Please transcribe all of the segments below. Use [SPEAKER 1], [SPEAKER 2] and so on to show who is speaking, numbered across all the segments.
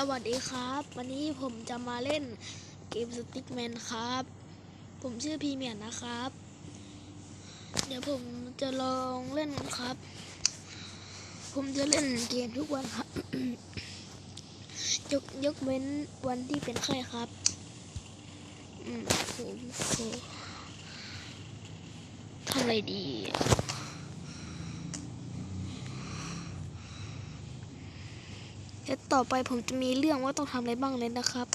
[SPEAKER 1] สวัสดีครับ วันนี้ผมจะมาเล่นเกมสติ๊กแมนครับ ผมชื่อพีเมียนนะครับ เดี๋ยวผมจะลองเล่นครับ ผมจะเล่นเกมทุกวันครับยกยกเว้นวันที่เป็นไข้ครับอืมผมโหทำอะไรดีอะ เดี๋ยวต่อไปผมจะมีเรื่องว่าต้องทำอะไรบ้างเลยนะครับ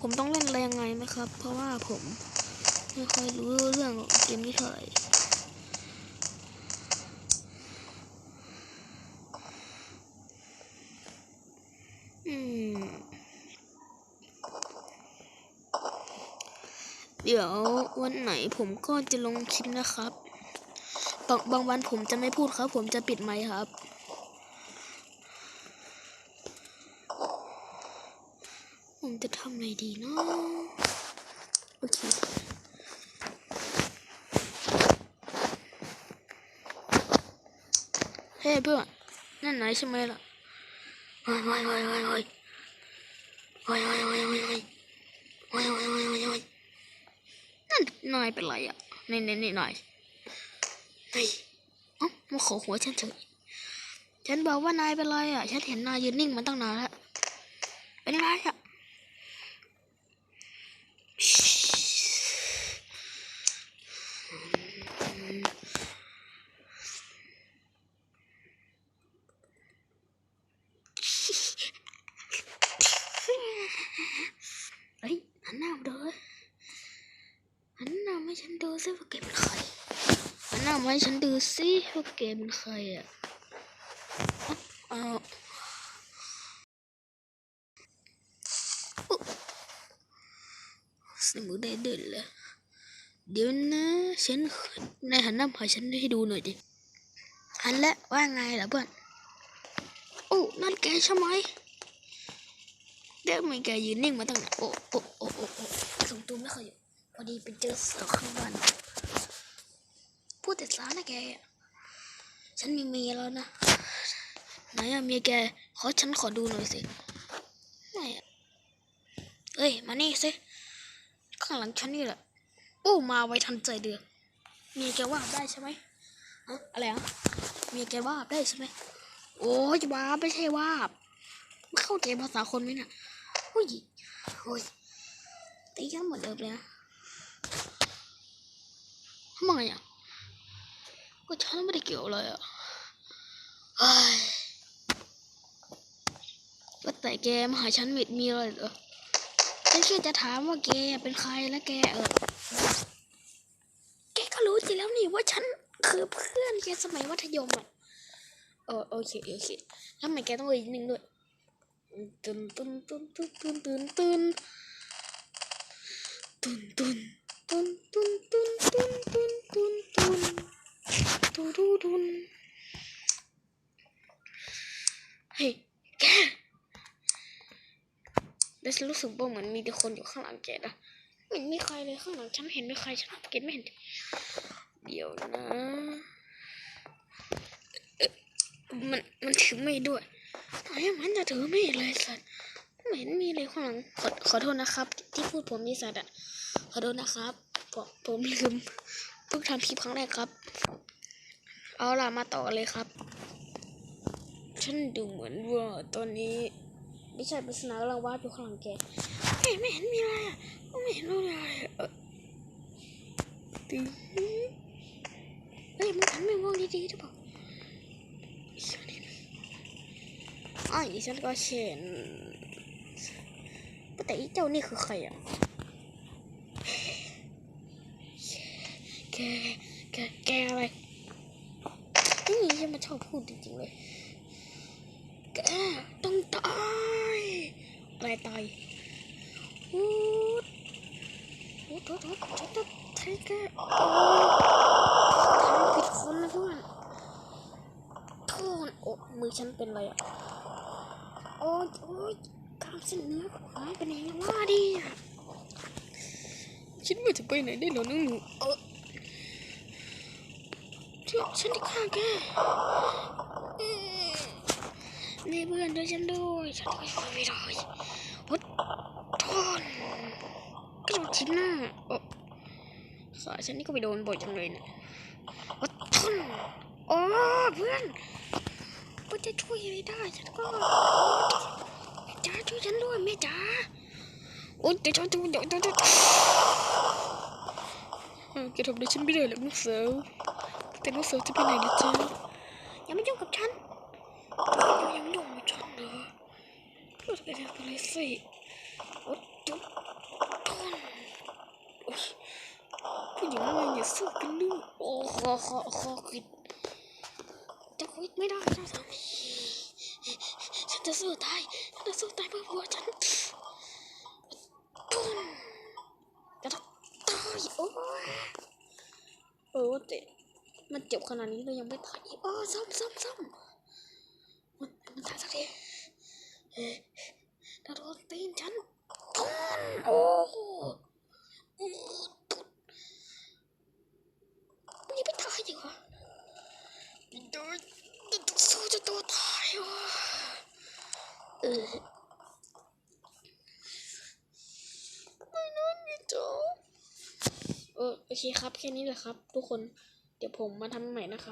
[SPEAKER 1] ผมต้องเล่นอะไรยังไงนะครับ เพราะว่าผมไม่ค่อยรู้เรื่องของเกมนี้เท่าไหร่อืมเดี๋ยววันไหนผมก็จะลงคลิปนะครับ บางบางวันผมจะไม่พูดครับ ผมจะปิดไมค์ครับ ผม จะทำอะไรดีเนาะโอเคเฮ้ยเพื่อนนั่นไหนใช่ไหมล่ะโอ้ยโอ้ยโอ้ยโอ้ยโอ้ยโอ้ยโอ้ยโอ้ยโอ้ยโอ้ยโอ้ยโอ้ยโอ้ยโอ้ยโอ้ยนั่นนายเป็นไรอะนี่นี่นี่นายเฮ้ยเอ้ามาขอหัวฉันเฉยฉันบอกว่านายเป็นไรอะ ฉันเห็นนายยืนนิ่งมาตั้งนานแล้วเป็นไรอะ เฮ้ยหันหน้ามาดูหันหน้ามาให้ฉันดูซิว่าแกเป็นใครหันหน้ามาให้ฉันดูสิว่าแกเป็นใครอะเอาอุ๊สมูได้เดินเลยเดี๋ยวนะฉันในายหันหน้ามาให้ฉันให้ดูหน่อยดิหันแล้วว่าไงล่ะเพื่อนโอ้นั่นแกใช่ไหม เดี๋ยวทำไมแกยืนนิ่งมาตั้งนานโอ้โอ้โอ้โอ้โอ้ส่งตัวไม่เคยอยู่พอดีไปเจอเสือข้างบ้านพูดแต่สานะแกฉันมีเมียแล้วนะไหนอะเมียแกขอฉันขอดูหน่อยสิไม่อะเอ้ยมานี่สิข้างหลังฉันนี่แหละโอ้มาไวทันใจเดือเมียแกว่าได้ใช่ไหมฮะอะไรอะเมียแกว่าได้ใช่ไหมโอ้ยว่าไม่ใช่ว่า เข้าใจภาษาคนไหมเนี่ยโอ้ยโอ้ยตีกันหมดเดิมเลยนะทำไมอะก็ฉันไม่ได้เกี่ยวอะไรอะเฮ้ยว่าแต่แกมาหาฉันมิดมีอะไรเหรอฉันแค่จะถามว่าแกเป็นใครและแกเออแกก็รู้สิแล้วนี่ว่าฉันคือเพื่อนแกสมัยมัธยมอะเออโอเคโอเคแล้วทำไมแกต้องเลยนิดนึงด้วย ตุนตุนตุนตุนตุนตุนตุนตุนตุนตุนตุนตุนตุนตุนตุนตุนดูดูดูนเฮ้ยแกแต่ฉันรู้สึกว่าเหมือนมีคนอยู่ข้างหลังแกนะไม่เห็นมีใครเลยข้างหลังฉันเห็นไมีใครฉันเก็ตไม่เห็นเดี๋ยวนะมันมันถือไม่ด้วย ไหนมันจะถือไม่เลยสัตว์ไม่เห็นมีเลยข้างหลังขอขอโทษนะครับ ที่พูดผมมีสัตว์อะขอโทษนะครับผมผมลืมเพิ่งทำคลิปครั้งแรกครับ เอาล่ะมาต่อเลยครับ ฉันดูเหมือนว่าตอนนี้ไม่ใช่ปริศนากำลังวาดอยู่ข้างหลังแกไม่เห็นมีอะไรอะไม่เห็นมีอะไรเออตึ๊ดเฮ้ยมึงหันไปมองดีๆหรือเปล่าอ้าย ฉันก็เห็นแต่อีเจ้านี่คือใครอะแกแกแกอะไรนี่ฉันมาชอบพูดจริงๆเลยแกต้องตายอะไรตายวูดวูดวูดวูดฉันจะใช้แกทำผิดคนนะเพื่อนโทษโอ้มือฉันเป็นไรอะ อ้ยโอ้ยกล้ามเส้นเนื้อของฉันเป็นยังไงว่าดิคิดว่าจะไปไหนได้หรอน้องหนูเออฉันฉันที่ฆ่าแกนี่เพื่อนด้วยฉันด้วยฉันก็ช่วยไม่ได้อดทนกระโดดทิ้งหน้าโอ้สายฉันนี่ก็ไปโดนบ่อยจังเลยเนี่ยอดทนโอ้เพื่อน เพื่อนจะช่วยไม่ได้ ฉันก็แม่จ๋าช่วยฉันด้วยแม่จ๋าโอ๊ยเดี๋ยวเดี๋ยวเดี๋ยวเดี๋ยวเดี๋ยวเออแกทำอะไรฉันไม่ได้หรอกลูกสาวแต่ลูกสาวจะไปไหนนะจ๊ะอย่ามายุ่งกับฉันยังยังยุ่งกับฉันเหรอเราจะไปทำอะไรสิอดทนทนโอ๊ยผู้หญิงอะไรอย่าสู้กันลูกโอ้คอคอคอคิด จะคิดไม่ได้นะสามีฉันจะสู้ตายฉันจะสู้ตายเพื่อผัวฉันทนจะต้องตายโอ้ยเออว่าแต่มันเจ็บขนาดนี้เรายังไม่ตายอีกเออซ้ำซ้ำซ้ำมันมันตายสักทีเอ๊ะถ้าโดนตีนฉันทนโอ้โหอื้อตุดมันยังไม่ตายอีกเหรอโดนต้องสู้จะตัวตายวะ เออไม่นั่นไม่จเออโอเคครับ แค่นี้แหละครับ ทุกคน เดี๋ยวผมมาทำใหม่นะครับ